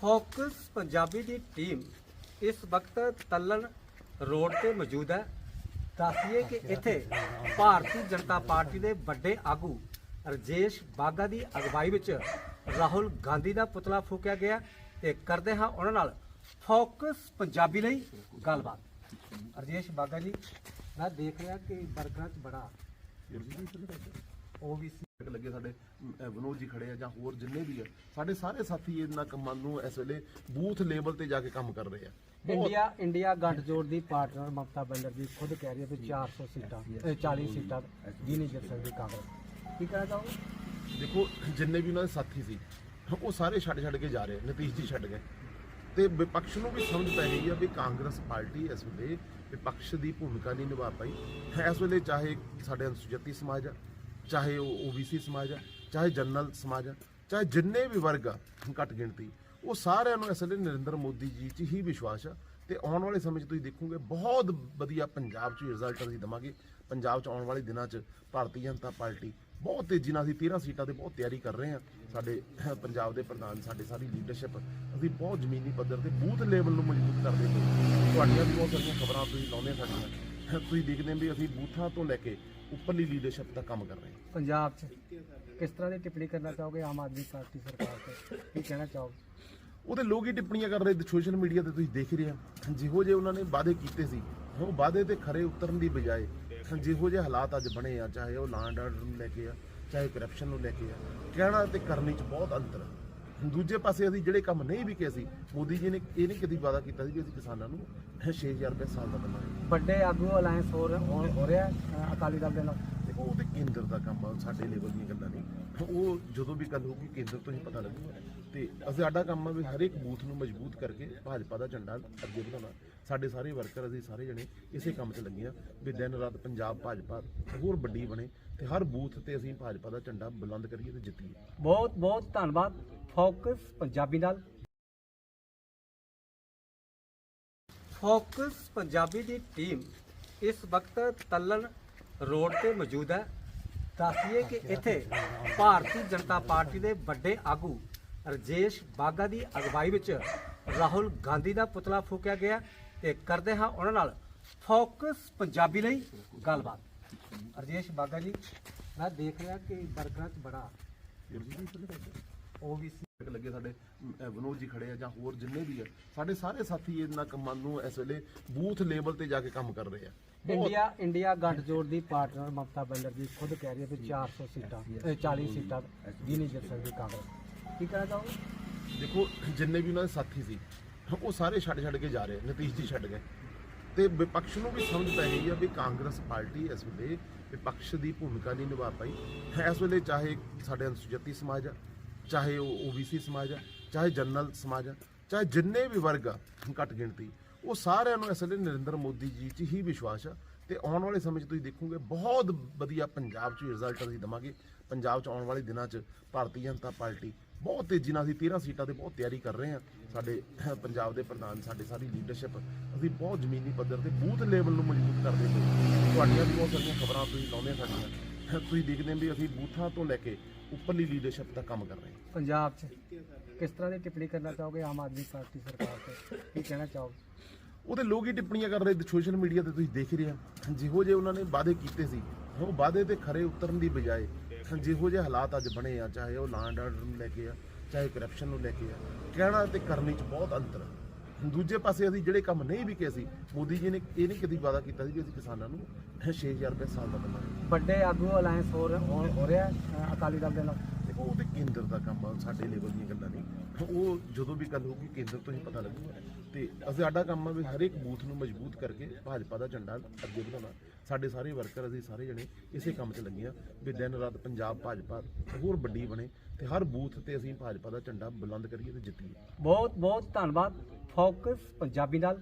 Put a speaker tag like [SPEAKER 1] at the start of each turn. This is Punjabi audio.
[SPEAKER 1] ਫੋਕਸ ਪੰਜਾਬੀ ਦੀ ਟੀਮ ਇਸ ਵਕਤ ਤੱਲਣ ਰੋਡ ਤੇ ਮੌਜੂਦ ਹੈ। ਦੱਸੀਏ ਕਿ ਇੱਥੇ ਭਾਰਤੀ ਜਨਤਾ ਪਾਰਟੀ ਦੇ ਵੱਡੇ ਆਗੂ ਰਜੇਸ਼ ਬਾਗਾ ਦੀ ਅਗਵਾਈ ਵਿੱਚ ਰਾਹੁਲ ਗਾਂਧੀ ਦਾ ਪੁਤਲਾ ਫੂਕਿਆ ਗਿਆ ਤੇ ਕਰਦੇ ਹਾਂ ਉਹਨਾਂ ਨਾਲ ਫੋਕਸ ਪੰਜਾਬੀ ਲਈ ਗੱਲਬਾਤ। ਰਜੇਸ਼ ਬਾਗਾ ਜੀ, ਮੈਂ ਦੇਖ ਰਿਹਾ ਕਿ ਬਰਗਰਾਂ 'ਚ ਬੜਾ ਓਬੀਸੀ
[SPEAKER 2] ਲੱਗੇ ਸਾਡੇ ਵਿਨੋਦ ਜੀ ਖੜੇ ਆ ਜਾਂ ਹੋਰ ਜਿੰਨੇ ਵੀ ਆ ਸਾਡੇ ਸਾਰੇ ਸਾਥੀ ਇਹਨਾਂ ਕੰਮਾਂ ਨੂੰ ਇਸ ਵੇਲੇ ਬੂਥ ਲੈਵਲ ਤੇ ਜਾ ਕੇ ਕੰਮ ਕਰ ਰਹੇ ਆ।
[SPEAKER 1] ਇੰਡੀਆ ਇੰਡੀਆ ਗੱਠਜੋੜ ਦੀ ਪਾਰਟਨਰ ਮਮਤਾ ਬੈਨਰਜੀ ਖੁਦ ਕਹਿ ਰਹੀ ਹੈ ਕਿ 400 ਸੀਟਾਂ ਇਹ 40 ਸੀਟਾਂ ਜੀ ਨਹੀਂ ਜਿੱਤ ਸਕਦੀ ਕਾਂਗਰਸ। ਕੀ ਕਹਿਣਾ ਚਾਹੋਗੇ?
[SPEAKER 2] ਦੇਖੋ ਜਿੰਨੇ ਵੀ ਉਹਨਾਂ ਦੇ ਸਾਥੀ ਸੀ ਉਹ ਸਾਰੇ ਛੱਡ ਛੱਡ ਕੇ ਜਾ ਰਹੇ ਨਤੀਜ ਜੀ ਛੱਡ ਗਏ। ਤੇ ਵਿਪਕਸ਼ ਨੂੰ ਵੀ ਸਮਝ ਪੈ ਗਈ ਆ ਵੀ ਕਾਂਗਰਸ ਪਾਰਟੀ ਇਸ ਵੇਲੇ ਵਿਪਕਸ਼ ਦੀ ਭੂਮਿਕਾ ਨਹੀਂ ਨਿਭਾ ਪਾਈ। ਇਸ ਵੇਲੇ ਚਾਹੇ ਸਾਡੇ ਅਨੁਸੂਚਿਤ ਸਮਾਜ ਆ ਚਾਹੇ ਉਹ ਓਬੀਸੀ ਸਮਾਜ ਆ, ਚਾਹੇ ਜਨਰਲ ਸਮਾਜ ਆ, ਚਾਹੇ ਜਿੰਨੇ ਵੀ ਵਰਗ ਆ, ਘੱਟ ਗਿਣਤੀ, ਉਹ ਸਾਰਿਆਂ ਨੂੰ ਇਸ ਵੇਲੇ ਨਰਿੰਦਰ ਮੋਦੀ ਜੀ 'ਚ ਹੀ ਵਿਸ਼ਵਾਸ ਆ। ਤੇ ਆਉਣ ਵਾਲੇ ਸਮੇਂ 'ਚ ਤੁਸੀਂ ਦੇਖੋਗੇ, ਬਹੁਤ ਵਧੀਆ ਪੰਜਾਬ 'ਚ ਰਿਜ਼ਲਟ ਅਸੀਂ ਦਵਾਂਗੇ। ਪੰਜਾਬ 'ਚ ਆਉਣ ਵਾਲੇ ਦਿਨਾਂ 'ਚ ਭਾਰਤੀ ਜਨਤਾ ਪਾਰਟੀ ਬਹੁਤ ਤੇਜ਼ੀ ਨਾਲ ਅਸੀਂ 13 ਸੀਟਾਂ ਤੇ ਬਹੁਤ ਤਿਆਰੀ ਕਰ ਰਹੇ ਹਾਂ। ਸਾਡੇ ਪੰਜਾਬ ਦੇ ਪ੍ਰਧਾਨ, ਸਾਡੇ ਸਾਰੀ ਲੀਡਰਸ਼ਿਪ ਅਸੀਂ ਬਹੁਤ ਜ਼ਮੀਨੀ ਪੱਧਰ ਤੇ ਬੂਥ ਲੈਵਲ ਨੂੰ ਮਜ਼ਬੂਤ ਕਰਦੇ ਪਏ ਤੁਹਾਡੀਆਂ ਵੀ ਬਹੁਤ ਸਾਰੀਆਂ ਖਬਰਾਂ ਤੁਸੀਂ ਲਾਉਂਦੇ ਸਾਡੀਆਂ। ਤੁਸੀਂ ਦੇਖਦੇ ਹੋ ਵੀ ਅਸੀਂ ਬੂਥਾਂ ਤੋਂ ਲੈ ਕੇ ਉੱਪਰਲੀ ਲੀਡਰਸ਼ਿਪ ਤੱਕ ਕੰਮ ਕਰ ਰਹੇ ਹਾਂ।
[SPEAKER 1] ਪੰਜਾਬ 'ਚ ਕਿਸ ਤਰ੍ਹਾਂ ਦੀ ਟਿੱਪਣੀ ਕਰਨਾ ਚਾਹੋਗੇ ਆਮ ਆਦਮੀ ਪਾਰਟੀ ਸਰਕਾਰ ਤੇ? ਕੀ ਕਹਿਣਾ ਚਾਹੋਗੇ?
[SPEAKER 2] ਉਹਦੇ ਲੋਕ ਹੀ ਟਿੱਪਣੀਆਂ ਕਰ ਰਹੇ ਸੋਸ਼ਲ ਮੀਡੀਆ ਤੇ ਤੁਸੀਂ ਦੇਖ ਹੀ ਰਹੇ ਆ ਜਿਹੋ ਜਿਹੇ ਉਹਨਾਂ ਨੇ ਵਾਅਦੇ ਕੀਤੇ ਸੀ ਉਹ ਵਾਅਦੇ ਤੇ ਖਰੇ ਉਤਰਨ ਦੀ ਬਜਾਏ ਜਿਹੋ ਜਿਹੇ ਹਾਲਾਤ ਅੱਜ ਬਣੇ ਆ ਚਾਹੇ ਉਹ ਲਾਂਡ ਆਰਡਰ ਨੂੰ ਲੈ ਕੇ ਆ ਚਾਹੇ ਕਰਪਸ਼ਨ ਨੂੰ ਲੈ ਕੇ ਆ ਕਹਿਣਾ ਤੇ ਕਰਨੀ ਚ ਬਹੁਤ ਅੰਤਰ ਹੈ ਦੂਜੇ ਪਾਸੇ ਅਸੀਂ ਜਿਹੜੇ ਕੰਮ ਨਹੀਂ ਵੀ ਕਿਹਾ ਸੀ ਮੋਦੀ ਜੀ ਨੇ ਇਹ ਨਹੀਂ ਕਦੀ ਵਾਅਦਾ ਕੀਤਾ ਸੀ ਵੀ ਅਸੀਂ ਕਿਸਾਨਾਂ ਨੂੰ 6000 ਰੁਪਏ ਸਾਲ ਦਾ ਦਿੰਦਾਂਗੇ
[SPEAKER 1] ਵੱਡੇ ਆਗੂ ਅਲਾਈਅੰਸ ਹੋ ਰਿਹਾ ਹੋ- ਰਿਹਾ ਅਕਾਲੀ ਦਲ ਦੇ ਨਾਲ?
[SPEAKER 2] ਦੇਖੋ ਉਹ ਤੇ ਕੇਂਦਰ ਦਾ ਕੰਮ ਆ ਸਾਡੇ ਲੈਵਲ ਦੀਆਂ ਗੱਲਾਂ ਨਹੀਂ ਉਹ ਜਦੋਂ ਵੀ ਗੱਲ ਹੋਊਗੀ, ਕੇਂਦਰ ਤੋਂ ਹੀ ਪਤਾ ਲੱਗੂਗਾ ਤੇ ਅਸੀਂ ਸਾਡਾ ਕੰਮ ਆ ਵੀ ਹਰ ਇੱਕ ਬੂਥ ਨੂੰ ਮਜ਼ਬੂਤ ਕਰਕੇ ਭਾਜਪਾ ਦਾ ਝੰਡਾ ਅੱਗੇ ਵਧਾਉਣਾ। ਸਾਡੇ ਸਾਰੇ ਵਰਕਰ, ਅਸੀਂ ਸਾਰੇ ਜਣੇ ਇਸੇ ਕੰਮ 'ਚ ਲੱਗੇ ਆ ਵੀ ਦਿਨ ਰਾਤ ਪੰਜਾਬ, ਭਾਜਪਾ ਹੋਰ ਵੱਡੀ ਬਣੇ ਤੇ ਹਰ ਬੂਥ ਤੇ ਅਸੀਂ ਭਾਜਪਾ ਦਾ ਝੰਡਾ ਬੁਲੰਦ ਕਰੀਏ ਤੇ ਜਿੱਤੀਏ।
[SPEAKER 1] ਬਹੁਤ ਬਹੁਤ ਧੰਨਵਾਦ। ਫੋਕਸ ਪੰਜਾਬੀ ਨਾਲ। ਫੋਕਸ ਪੰਜਾਬੀ ਦੀ ਟੀਮ ਇਸ ਵਕਤ ਤੱਲਣ ਰੋਡ ਤੇ ਮੌਜੂਦ ਹੈ। ਦੱਸੀਏ ਕਿ ਇੱਥੇ ਭਾਰਤੀ ਜਨਤਾ ਪਾਰਟੀ ਦੇ ਵੱਡੇ ਆਗੂ ਰਜੇਸ਼ ਬਾਗਾ ਦੀ ਅਗਵਾਈ ਵਿੱਚ ਰਾਹੁਲ ਗਾਂਧੀ ਦਾ ਪੁਤਲਾ ਫੂਕਿਆ ਗਿਆ ਤੇ ਕਰਦੇ ਹਾਂ ਉਹਨਾਂ ਨਾਲ ਫੋਕਸ ਪੰਜਾਬੀ ਲਈ ਗੱਲਬਾਤ। ਰਜੇਸ਼ ਬਾਗਾ ਜੀ ਮੈਂ ਦੇਖ ਰਿਹਾ ਕਿ ਬਰਗਰਾਂ 'ਚ ਬੜਾ ਓਬੀਸੀ
[SPEAKER 2] ਲੱਗੇ ਸਾਡੇ ਵਿਨੋਦ ਜੀ ਖੜੇ ਆ ਜਾਂ ਹੋਰ ਜਿੰਨੇ ਵੀ ਆ ਸਾਡੇ ਸਾਰੇ ਸਾਥੀ ਇਹਨਾਂ ਕੰਮਾਂ ਨੂੰ ਇਸ ਵੇਲੇ ਬੂਥ ਲੈਵਲ ਤੇ ਜਾ ਕੇ ਕੰਮ ਕਰ ਰਹੇ ਆ।
[SPEAKER 1] ਇੰਡੀਆ ਇੰਡੀਆ ਗੱਠਜੋੜ ਦੀ ਪਾਰਟਨਰ ਮਮਤਾ ਬੈਨਰਜੀ ਖੁਦ ਕਹਿ ਰਹੀ ਹੈ ਕਿ 400 ਸੀਟਾਂ ਇਹ 40 ਸੀਟਾਂ ਜੀ ਨਹੀਂ ਜਿੱਤ ਸਕਦੀ ਕਾਂਗਰਸ। ਕੀ ਕਹਿਣਾ ਚਾਹੋਗੇ?
[SPEAKER 2] ਦੇਖੋ ਜਿੰਨੇ ਵੀ ਉਹਨਾਂ ਦੇ ਸਾਥੀ ਸੀ ਉਹ ਸਾਰੇ ਛੱਡ ਛੱਡ ਕੇ ਜਾ ਰਹੇ ਨਤੀਜ ਜੀ ਛੱਡ ਗਏ। ਤੇ ਵਿਪਕਸ਼ ਨੂੰ ਵੀ ਸਮਝ ਪੈ ਗਈ ਆ ਵੀ ਕਾਂਗਰਸ ਪਾਰਟੀ ਇਸ ਵੇਲੇ ਵਿਪਕਸ਼ ਦੀ ਭੂਮਿਕਾ ਨਹੀਂ ਨਿਭਾ ਪਾਈ। ਇਸ ਵੇਲੇ ਚਾਹੇ ਸਾਡੇ ਅਨੁਸੂਚਿਤ ਸਮਾਜ ਆ ਚਾਹੇ ਉਹ ਓਬੀਸੀ ਸਮਾਜ ਆ, ਚਾਹੇ ਜਨਰਲ ਸਮਾਜ ਆ, ਚਾਹੇ ਜਿੰਨੇ ਵੀ ਵਰਗ ਆ, ਘੱਟ ਗਿਣਤੀ, ਉਹ ਸਾਰਿਆਂ ਨੂੰ ਇਸ ਵੇਲੇ ਨਰਿੰਦਰ ਮੋਦੀ ਜੀ 'ਚ ਹੀ ਵਿਸ਼ਵਾਸ ਆ। ਤੇ ਆਉਣ ਵਾਲੇ ਸਮੇਂ 'ਚ ਤੁਸੀਂ ਦੇਖੋਗੇ, ਬਹੁਤ ਵਧੀਆ ਪੰਜਾਬ 'ਚ ਰਿਜ਼ਲਟ ਅਸੀਂ ਦਵਾਂਗੇ। ਪੰਜਾਬ 'ਚ ਆਉਣ ਵਾਲੇ ਦਿਨਾਂ 'ਚ ਭਾਰਤੀ ਜਨਤਾ ਪਾਰਟੀ ਬਹੁਤ ਤੇਜ਼ੀ ਨਾਲ ਅਸੀਂ 13 ਸੀਟਾਂ ਤੇ ਬਹੁਤ ਤਿਆਰੀ ਕਰ ਰਹੇ ਹਾਂ। ਸਾਡੇ ਪੰਜਾਬ ਦੇ ਪ੍ਰਧਾਨ, ਸਾਡੇ ਸਾਰੀ ਲੀਡਰਸ਼ਿਪ ਅਸੀਂ ਬਹੁਤ ਜ਼ਮੀਨੀ ਪੱਧਰ ਤੇ ਬੂਥ ਲੈਵਲ ਨੂੰ ਮਜ਼ਬੂਤ ਕਰਦੇ ਪਏ ਤੁਹਾਡੀਆਂ ਵੀ ਬਹੁਤ ਸਾਰੀਆਂ ਖਬਰਾਂ ਤੁਸੀਂ ਲਾਉਂਦੇ ਸਾਡੀਆਂ। ਤੁਸੀਂ ਦੇਖਦੇ ਹੋ ਵੀ ਅਸੀਂ ਬੂਥਾਂ ਤੋਂ ਲੈ ਕੇ ਉੱਪਰਲੀ ਲੀਡਰਸ਼ਿਪ ਤੱਕ ਕੰਮ ਕਰ ਰਹੇ ਹਾਂ?
[SPEAKER 1] ਪੰਜਾਬ 'ਚ। ਕਿਸ ਤਰ੍ਹਾਂ ਦੀ ਟਿੱਪਣੀ ਕਰਨਾ ਚਾਹੋਗੇ ਆਮ ਆਦਮੀ ਪਾਰਟੀ ਸਰਕਾਰ ਤੇ? ਕੀ ਕਹਿਣਾ ਚਾਹੋਗੇ?
[SPEAKER 2] ਉਹਦੇ ਲੋਕ ਹੀ ਟਿੱਪਣੀਆਂ ਕਰ ਰਹੇ ਸੋਸ਼ਲ ਮੀਡੀਆ ਤੇ ਤੁਸੀਂ ਦੇਖ ਹੀ ਰਹੇ ਆ ਜਿਹੋ ਜਿਹੇ ਉਹਨਾਂ ਨੇ ਵਾਅਦੇ ਕੀਤੇ ਸੀ ਉਹ ਵਾਅਦੇ ਤੇ ਖਰੇ ਉਤਰਨ ਦੀ ਬਜਾਏ ਜਿਹੋ ਜਿਹੇ ਹਾਲਾਤ ਅੱਜ ਬਣੇ ਆ ਚਾਹੇ ਉਹ ਲਾਂਡ ਆਰਡਰ ਨੂੰ ਲੈ ਕੇ ਆ ਚਾਹੇ ਕਰਪਸ਼ਨ ਨੂੰ ਲੈ ਕੇ ਆ ਕਹਿਣਾ ਤੇ ਕਰਨੀ ਚ ਬਹੁਤ ਅੰਤਰ ਹੈ ਦੂਜੇ ਪਾਸੇ ਅਸੀਂ ਜਿਹੜੇ ਕੰਮ ਨਹੀਂ ਵੀ ਕਿਹਾ ਸੀ ਮੋਦੀ ਜੀ ਨੇ ਇਹ ਨਹੀਂ ਕਦੀ ਵਾਅਦਾ ਕੀਤਾ ਸੀ ਵੀ ਅਸੀਂ ਕਿਸਾਨਾਂ ਨੂੰ 6000 ਰੁਪਏ ਸਾਲ ਦਾ ਦਿੰਦਾਂਗੇ
[SPEAKER 1] ਵੱਡੇ ਆਗੂ ਅਲਾਈਅੰਸ ਹੋ ਰਿਹਾ ਹੋ- ਰਿਹਾ ਅਕਾਲੀ ਦਲ ਦੇ ਨਾਲ।
[SPEAKER 2] ਦੇਖੋ ਉਹ ਤੇ ਕੇਂਦਰ ਦਾ ਕੰਮ ਆ ਸਾਡੇ ਲੈਵਲ ਦੀਆਂ ਗੱਲਾਂ ਨਹੀਂ। ਉਹ ਜਦੋਂ ਵੀ ਗੱਲ ਹੋਊਗੀ ਕੇਂਦਰ ਤੋਂ ਹੀ ਪਤਾ ਲੱਗੂਗਾ। ਤੇ ਅਸੀਂ ਸਾਡਾ ਕੰਮ ਆ ਵੀ ਹਰ ਇੱਕ ਬੂਥ ਨੂੰ ਮਜ਼ਬੂਤ ਕਰਕੇ ਭਾਜਪਾ ਦਾ ਝੰਡਾ ਅੱਗੇ ਵਧਾਉਣਾ। ਸਾਡੇ ਸਾਰੇ ਵਰਕਰ ਅਸੀਂ ਸਾਰੇ ਜਣੇ ਇਸੇ ਕੰਮ 'ਚ ਲੱਗੇ ਆ ਵੀ ਦਿਨ ਰਾਤ ਪੰਜਾਬ ਭਾਜਪਾ ਹੋਰ ਵੱਡੀ ਬਣੇ ਤੇ ਹਰ ਬੂਥ ਤੇ ਅਸੀਂ ਭਾਜਪਾ ਦਾ ਝੰਡਾ ਬੁਲੰਦ ਕਰੀਏ ਤੇ ਜਿੱਤੀਏ।
[SPEAKER 1] ਬਹੁਤ ਬਹੁਤ ਧੰਨਵਾਦ। ਫੋਕਸ ਪੰਜਾਬੀ ਨਾਲ